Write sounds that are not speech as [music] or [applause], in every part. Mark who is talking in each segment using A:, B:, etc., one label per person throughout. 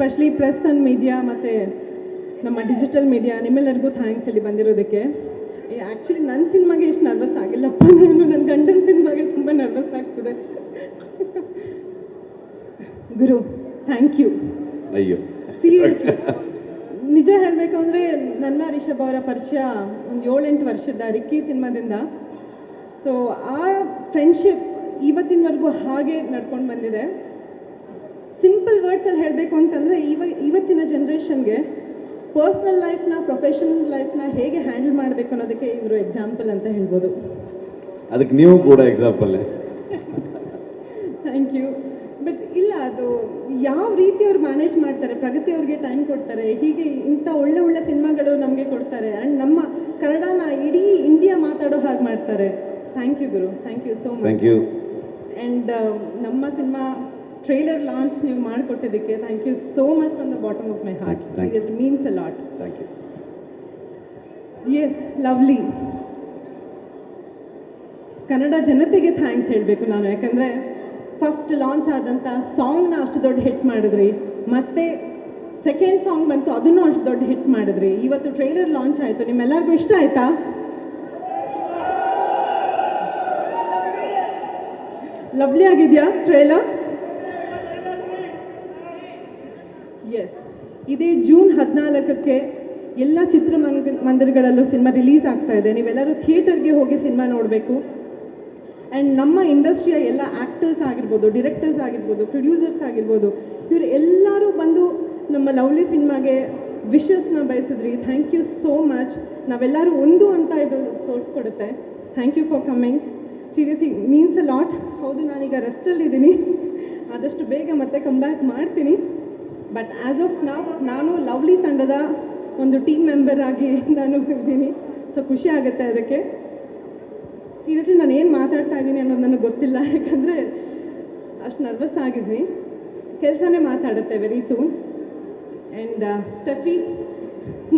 A: Specially press and media ಮತ್ತು ನಮ್ಮ digital media ನಿಮ್ಮೆಲ್ಲರಿಗೂ ಥ್ಯಾಂಕ್ಸ್ ಇಲ್ಲಿ ಬಂದಿರೋದಕ್ಕೆ. ಆ್ಯಕ್ಚುಲಿ ನನ್ನ ಸಿನಿಮಾಗೆ ಎಷ್ಟು ನರ್ವಸ್ ಆಗಿಲ್ಲಪ್ಪ ನಾನು. ನನ್ನ ಗಂಡನ ಸಿನಿಮಾಗೆ ತುಂಬ ನರ್ವಸ್ ಆಗ್ತದೆ. ಗುರು ಥ್ಯಾಂಕ್ ಯು
B: ಅಯ್ಯೋ.
A: ಸೀರಿಯಸ್ಲಿ ನಿಜ ಹೇಳಬೇಕು ಅಂದರೆ ನನ್ನ ರಿಷಬ್ ಅವರ ಪರಿಚಯ ಒಂದು ಏಳೆಂಟು ವರ್ಷದ ರಿಕ್ಕಿ ಸಿನಿಮಾದಿಂದ ಸೊ ಆ ಫ್ರೆಂಡ್ಶಿಪ್ ಇವತ್ತಿನವರೆಗೂ ಹಾಗೆ ನಡ್ಕೊಂಡು ಬಂದಿದೆ. ಸಿಂಪಲ್ ವರ್ಡ್ಸಲ್ಲಿ ಹೇಳಬೇಕು ಅಂತಂದರೆ ಇವ ಇವತ್ತಿನ ಜನ್ರೇಷನ್ಗೆ ಪರ್ಸ್ನಲ್ ಲೈಫ್ನ ಪ್ರೊಫೆಷನಲ್ ಲೈಫ್ನ ಹೇಗೆ ಹ್ಯಾಂಡಲ್ ಮಾಡಬೇಕು ಅನ್ನೋದಕ್ಕೆ ಇವರು ಎಕ್ಸಾಂಪಲ್ ಅಂತ ಹೇಳ್ಬೋದು.
B: ಅದಕ್ಕೆ ನೀವು ಕೂಡ ಎಕ್ಸಾಂಪಲ್ಲೇ
A: ಥ್ಯಾಂಕ್ ಯು ಬಟ್ ಇಲ್ಲ ಅದು ಯಾವ ರೀತಿ ಅವ್ರು ಮ್ಯಾನೇಜ್ ಮಾಡ್ತಾರೆ ಪ್ರಗತಿ ಅವ್ರಿಗೆ ಟೈಮ್ ಕೊಡ್ತಾರೆ ಹೀಗೆ ಇಂಥ ಒಳ್ಳೆ ಒಳ್ಳೆ ಸಿನಿಮಾಗಳು ನಮಗೆ ಕೊಡ್ತಾರೆ ಆ್ಯಂಡ್ ನಮ್ಮ ಕನ್ನಡನ ಇಡೀ ಇಂಡಿಯಾ ಮಾತಾಡೋ ಹಾಗೆ ಮಾಡ್ತಾರೆ. Thank you Guru. Thank you so much
B: thank you
A: and ನಮ್ಮ ಸಿನಿಮಾ ಟ್ರೈಲರ್ ಲಾಂಚ್ ನೀವು ಮಾಡಿಕೊಟ್ಟಿದ್ದಕ್ಕೆ thank you so much from the bottom of my heart
B: it.
A: Means a lot
B: thank you
A: yes lovely Kannada ಜನತೆಗೆ thanks ಹೇಳಬೇಕು ನಾನು ಯಾಕಂದರೆ first launch ಆದಂಥ ಸಾಂಗ್ನ ಅಷ್ಟು ದೊಡ್ಡ hit ಮಾಡಿದ್ರಿ ಮತ್ತು ಸೆಕೆಂಡ್ ಸಾಂಗ್ ಬಂತು ಅದನ್ನು ಅಷ್ಟು ದೊಡ್ಡ ಹಿಟ್ ಮಾಡಿದ್ರಿ. ಇವತ್ತು ಟ್ರೈಲರ್ ಲಾಂಚ್ ಆಯಿತು ನಿಮ್ಮೆಲ್ಲರಿಗೂ ಇಷ್ಟ ಆಯಿತಾ? ಲವ್ಲಿ ಆಗಿದೆಯಾ ಟ್ರೈಲರ್ ಎಸ್ ಇದೇ ಜೂನ್ ಹದಿನಾಲ್ಕಕ್ಕೆ ಎಲ್ಲ ಚಿತ್ರ ಮಂದಿರಗಳಲ್ಲೂ ಸಿನಿಮಾ ರಿಲೀಸ್ ಆಗ್ತಾ ಇದೆ. ನೀವೆಲ್ಲರೂ ಥಿಯೇಟರ್ಗೆ ಹೋಗಿ ಸಿನಿಮಾ ನೋಡಬೇಕು. ಆ್ಯಂಡ್ ನಮ್ಮ ಇಂಡಸ್ಟ್ರಿಯ ಎಲ್ಲ ಆ್ಯಕ್ಟರ್ಸ್ ಆಗಿರ್ಬೋದು ಡಿರೆಕ್ಟರ್ಸ್ ಆಗಿರ್ಬೋದು ಪ್ರೊಡ್ಯೂಸರ್ಸ್ ಆಗಿರ್ಬೋದು, ಇವರು ಎಲ್ಲರೂ ಬಂದು ನಮ್ಮ ಲವ್ಲಿ ಸಿನಿಮಾಗೆ ವಿಶಸ್ನ ಬಯಸಿದ್ರಿ. ಥ್ಯಾಂಕ್ ಯು ಸೋ ಮಚ್ ನಾವೆಲ್ಲರೂ ಒಂದು ಅಂತ ಇದು ತೋರಿಸ್ಕೊಡುತ್ತೆ. Thank you for coming seriously means a lot ಹೌದು, ನಾನೀಗ ರೆಸ್ಟಲ್ಲಿದ್ದೀನಿ ಆದಷ್ಟು ಬೇಗ ಮತ್ತೆ ಕಮ್ ಬ್ಯಾಕ್ ಮಾಡ್ತೀನಿ. ಬಟ್ ಆ್ಯಸ್ ಆಫ್ ನಾವು ನಾನು ಲವ್ಲಿ ತಂಡದ ಒಂದು ಟೀಮ್ ಮೆಂಬರ್ ಆಗಿ [laughs] ನಾನು ಇದ್ದೀನಿ. ಸೊ ಖುಷಿ ಆಗುತ್ತೆ ಅದಕ್ಕೆ. ಸೀರಿಯಸ್ಲಿ ನಾನು ಏನು ಮಾತಾಡ್ತಾ ಇದ್ದೀನಿ ಅನ್ನೋದು ನನಗೆ ಗೊತ್ತಿಲ್ಲ. ಯಾಕಂದರೆ ಅಷ್ಟು ನರ್ವಸ್ ಆಗಿದ್ವಿ. ಕೆಲಸನೇ ಮಾತಾಡುತ್ತೆ ವೆರಿ ಸೂನ್ ಆ್ಯಂಡ್ ಸ್ಟಫಿ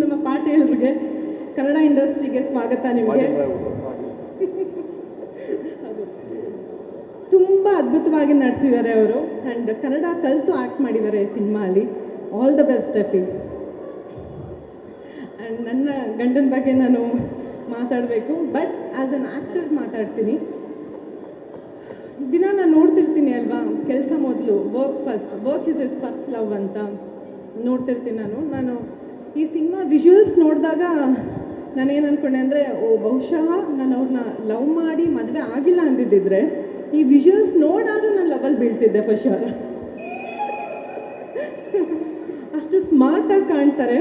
A: ನಮ್ಮ ಪಾಟೇಲ್ರಿಗೆ ಕನ್ನಡ ಇಂಡಸ್ಟ್ರಿಗೆ ಸ್ವಾಗತ ನಿಮಗೆ. ತುಂಬ ಅದ್ಭುತವಾಗಿ ನಡೆಸಿದ್ದಾರೆ ಅವರು. ಆ್ಯಂಡ್ ಕನ್ನಡ ಕಲಿತು ಆ್ಯಕ್ಟ್ ಮಾಡಿದ್ದಾರೆ ಈ ಸಿನಿಮಾ ಅಲ್ಲಿ ಆಲ್ ದ ಬೆಸ್ಟ್ ಅಫಿ ಆ್ಯಂಡ್ ನನ್ನ ಗಂಡನ ಬಗ್ಗೆ ನಾನು ಮಾತಾಡಬೇಕು. ಬಟ್ ಆ್ಯಸ್ ಅನ್ ಆ್ಯಕ್ಟರ್ ಮಾತಾಡ್ತೀನಿ. ದಿನ ನಾನು ನೋಡ್ತಿರ್ತೀನಿ ಅಲ್ವಾ? ಕೆಲಸ ಮೊದಲು work first work is is first love ಅಂತ ನೋಡ್ತಿರ್ತೀನಿ ನಾನು. ನಾನು ಈ ಸಿನಿಮಾ ವಿಜುವಲ್ಸ್ ನೋಡಿದಾಗ ನಾನೇನು ಅಂದ್ಕೊಂಡೆ ಅಂದರೆ, ಓ, ಬಹುಶಃ ನಾನು ಅವ್ರನ್ನ ಲವ್ ಮಾಡಿ ಮದುವೆ ಆಗಿಲ್ಲ ಅಂದಿದ್ದಿದ್ರೆ ಈ ವಿಜುವಲ್ಸ್ ನೋಡಾದ್ರೂ ನಾನು ಲವಲ್ ಬೀಳ್ತಿದ್ದೆ ಫಸ್ಟ್ ಅಷ್ಟು ಸ್ಮಾರ್ಟಾಗಿ ಕಾಣ್ತಾರೆ.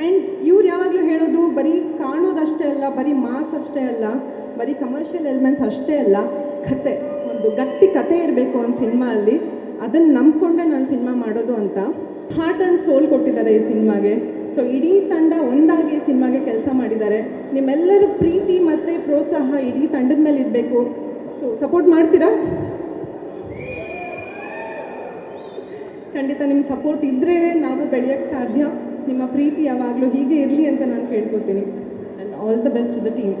A: ಆ್ಯಂಡ್ ಇವ್ರು ಯಾವಾಗಲೂ ಹೇಳೋದು, ಬರೀ ಕಾಣೋದಷ್ಟೇ ಅಲ್ಲ, ಬರೀ ಮಾಸ್ ಅಷ್ಟೇ ಅಲ್ಲ, ಬರೀ ಕಮರ್ಷಿಯಲ್ ಎಲಿಮೆಂಟ್ಸ್ ಅಷ್ಟೇ ಅಲ್ಲ, ಕತೆ, ಒಂದು ಗಟ್ಟಿ ಕತೆ ಇರಬೇಕು ಒಂದು ಸಿನಿಮಾ ಅಲ್ಲಿ ಅದನ್ನು ನಂಬ್ಕೊಂಡೆ ನಾನು ಸಿನಿಮಾ ಮಾಡೋದು ಅಂತ ಹಾರ್ಟ್ ಆ್ಯಂಡ್ ಸೋಲ್ ಕೊಟ್ಟಿದ್ದಾರೆ ಈ ಸಿನಿಮಾಗೆ ಸೊ ಇಡೀ ತಂಡ ಒಂದಾಗಿ ಈ ಸಿನಿಮಾಗೆ ಕೆಲಸ ಮಾಡಿದ್ದಾರೆ. ನಿಮ್ಮೆಲ್ಲರ ಪ್ರೀತಿ ಮತ್ತು ಪ್ರೋತ್ಸಾಹ ಇಡೀ ತಂಡದ ಮೇಲೆ ಇರಬೇಕು ಸೊ ಸಪೋರ್ಟ್ ಮಾಡ್ತೀರಾ? ಖಂಡಿತ ನಿಮ್ಮ ಸಪೋರ್ಟ್ ಇದ್ರೇ ನಾವು ಬೆಳೆಯೋಕ್ಕೆ ಸಾಧ್ಯ. ನಿಮ್ಮ ಪ್ರೀತಿ ಯಾವಾಗಲೂ ಹೀಗೆ ಇರಲಿ ಅಂತ ನಾನು ಕೇಳ್ಕೊತೀನಿ. And all the best to the team